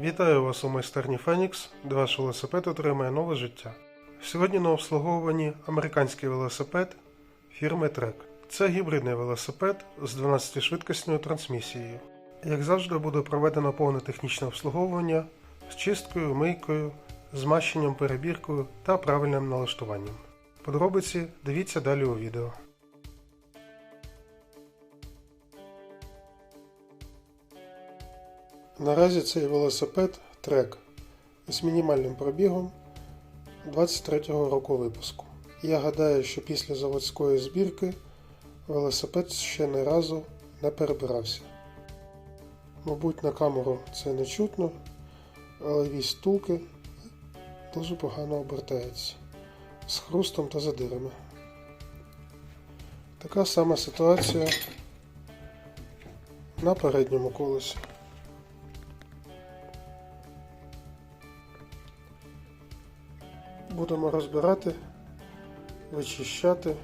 Вітаю вас у майстерні Фенікс, де ваш велосипед отримає нове життя. Сьогодні на обслуговуванні американський велосипед фірми Trek. Це гібридний велосипед з 12-швидкісною трансмісією. Як завжди, буде проведено повне технічне обслуговування з чисткою, мийкою, змащенням перебіркою та правильним налаштуванням. Подробиці дивіться далі у відео. Наразі цей велосипед трек з мінімальним пробігом 23-го року випуску. Я гадаю, що після заводської збірки велосипед ще не разу не перебирався. Мабуть, на камеру це не чутно, але вісь втулки дуже погано обертається з хрустом та задирами. Така сама ситуація на передньому колесі. Будемо розбирати, вичищати,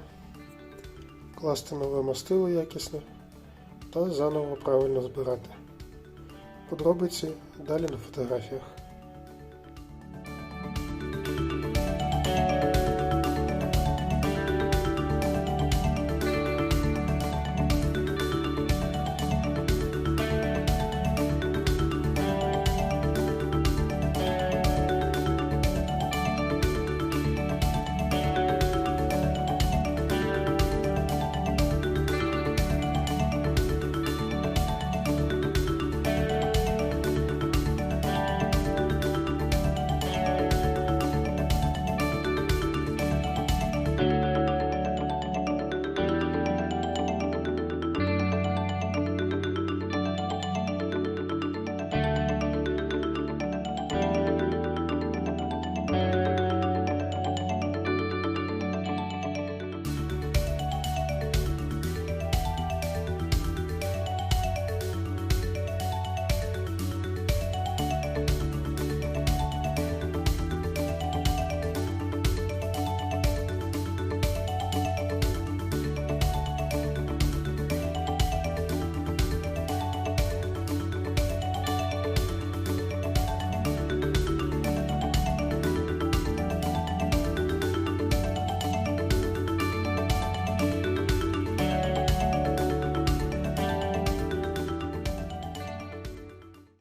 класти нове мастило якісне та заново правильно збирати. Подробиці далі на фотографіях.